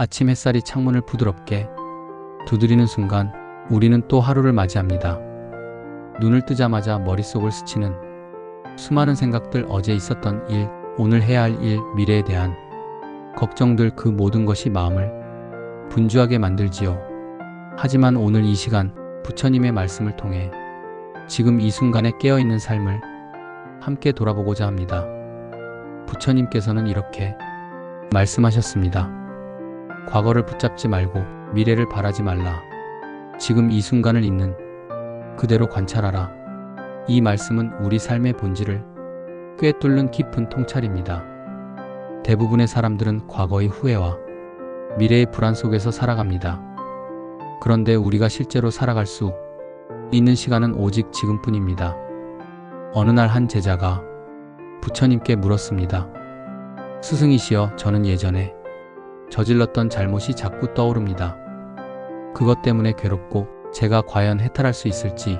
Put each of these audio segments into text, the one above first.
아침 햇살이 창문을 부드럽게 두드리는 순간 우리는 또 하루를 맞이합니다. 눈을 뜨자마자 머릿속을 스치는 수많은 생각들 어제 있었던 일, 오늘 해야 할 일, 미래에 대한 걱정들 그 모든 것이 마음을 분주하게 만들지요. 하지만 오늘 이 시간 부처님의 말씀을 통해 지금 이 순간에 깨어있는 삶을 함께 돌아보고자 합니다. 부처님께서는 이렇게 말씀하셨습니다. 과거를 붙잡지 말고 미래를 바라지 말라. 지금 이 순간을 있는 그대로 관찰하라. 이 말씀은 우리 삶의 본질을 꿰뚫는 깊은 통찰입니다. 대부분의 사람들은 과거의 후회와 미래의 불안 속에서 살아갑니다. 그런데 우리가 실제로 살아갈 수 있는 시간은 오직 지금뿐입니다. 어느 날 한 제자가 부처님께 물었습니다. 스승이시여, 저는 예전에 저질렀던 잘못이 자꾸 떠오릅니다. 그것 때문에 괴롭고 제가 과연 해탈할 수 있을지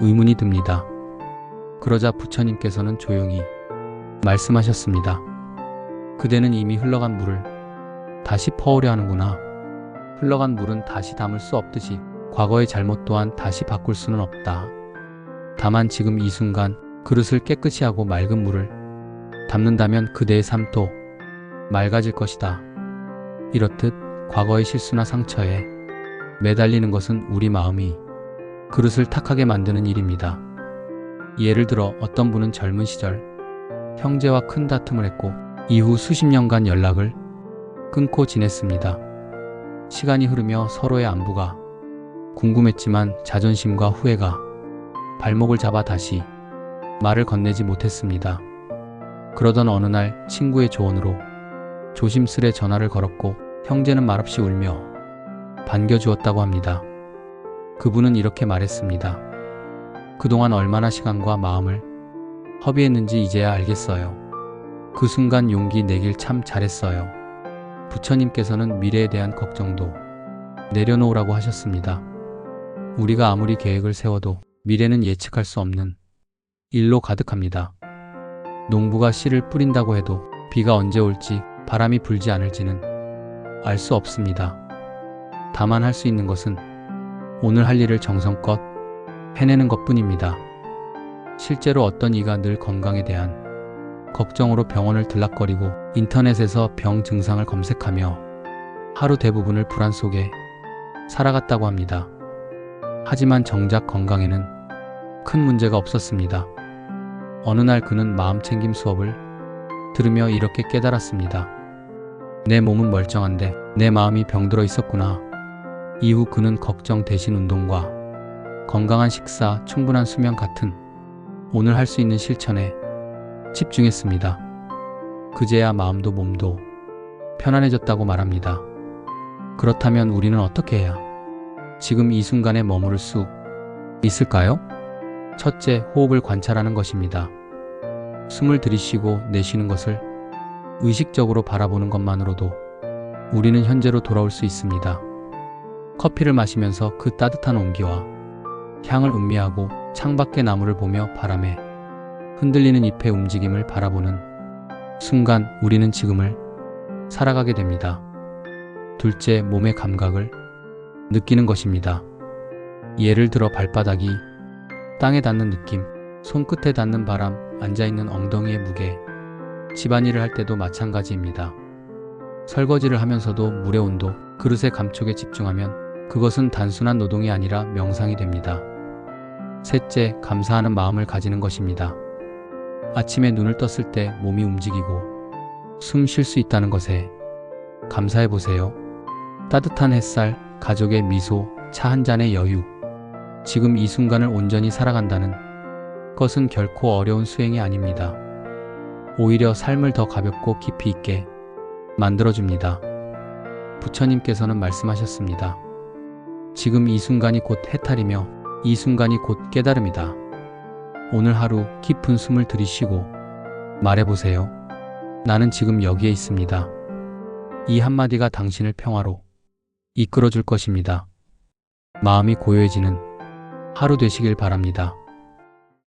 의문이 듭니다. 그러자 부처님께서는 조용히 말씀하셨습니다. 그대는 이미 흘러간 물을 다시 퍼오려 하는구나. 흘러간 물은 다시 담을 수 없듯이 과거의 잘못 또한 다시 바꿀 수는 없다. 다만 지금 이 순간 그릇을 깨끗이 하고 맑은 물을 담는다면 그대의 삶도 맑아질 것이다. 이렇듯 과거의 실수나 상처에 매달리는 것은 우리 마음이 그릇을 탁하게 만드는 일입니다. 예를 들어 어떤 분은 젊은 시절 형제와 큰 다툼을 했고 이후 수십 년간 연락을 끊고 지냈습니다. 시간이 흐르며 서로의 안부가 궁금했지만 자존심과 후회가 발목을 잡아 다시 말을 건네지 못했습니다. 그러던 어느 날 친구의 조언으로 조심스레 전화를 걸었고 형제는 말없이 울며 반겨주었다고 합니다. 그분은 이렇게 말했습니다. 그동안 얼마나 시간과 마음을 허비했는지 이제야 알겠어요. 그 순간 용기 내길 참 잘했어요. 부처님께서는 미래에 대한 걱정도 내려놓으라고 하셨습니다. 우리가 아무리 계획을 세워도 미래는 예측할 수 없는 일로 가득합니다. 농부가 씨를 뿌린다고 해도 비가 언제 올지 바람이 불지 않을지는 알 수 없습니다. 다만 할 수 있는 것은 오늘 할 일을 정성껏 해내는 것 뿐입니다. 실제로 어떤 이가 늘 건강에 대한 걱정으로 병원을 들락거리고 인터넷에서 병 증상을 검색하며 하루 대부분을 불안 속에 살아갔다고 합니다. 하지만 정작 건강에는 큰 문제가 없었습니다. 어느 날 그는 마음 챙김 수업을 들으며 이렇게 깨달았습니다. 내 몸은 멀쩡한데 내 마음이 병들어 있었구나. 이후 그는 걱정 대신 운동과 건강한 식사, 충분한 수면 같은 오늘 할 수 있는 실천에 집중했습니다. 그제야 마음도 몸도 편안해졌다고 말합니다. 그렇다면 우리는 어떻게 해야 지금 이 순간에 머무를 수 있을까요? 첫째, 호흡을 관찰하는 것입니다. 숨을 들이쉬고 내쉬는 것을 의식적으로 바라보는 것만으로도 우리는 현재로 돌아올 수 있습니다. 커피를 마시면서 그 따뜻한 온기와 향을 음미하고 창밖의 나무를 보며 바람에 흔들리는 잎의 움직임을 바라보는 순간 우리는 지금을 살아가게 됩니다. 둘째, 몸의 감각을 느끼는 것입니다. 예를 들어 발바닥이 땅에 닿는 느낌, 손끝에 닿는 바람, 앉아있는 엉덩이의 무게, 집안일을 할 때도 마찬가지입니다. 설거지를 하면서도 물의 온도, 그릇의 감촉에 집중하면 그것은 단순한 노동이 아니라 명상이 됩니다. 셋째, 감사하는 마음을 가지는 것입니다. 아침에 눈을 떴을 때 몸이 움직이고 숨 쉴 수 있다는 것에 감사해 보세요. 따뜻한 햇살, 가족의 미소, 차 한 잔의 여유. 지금 이 순간을 온전히 살아간다는 것은 결코 어려운 수행이 아닙니다. 오히려 삶을 더 가볍고 깊이 있게 만들어줍니다. 부처님께서는 말씀하셨습니다. 지금 이 순간이 곧 해탈이며 이 순간이 곧 깨달음이다. 오늘 하루 깊은 숨을 들이쉬고 말해보세요. 나는 지금 여기에 있습니다. 이 한마디가 당신을 평화로 이끌어 줄 것입니다. 마음이 고요해지는 하루 되시길 바랍니다.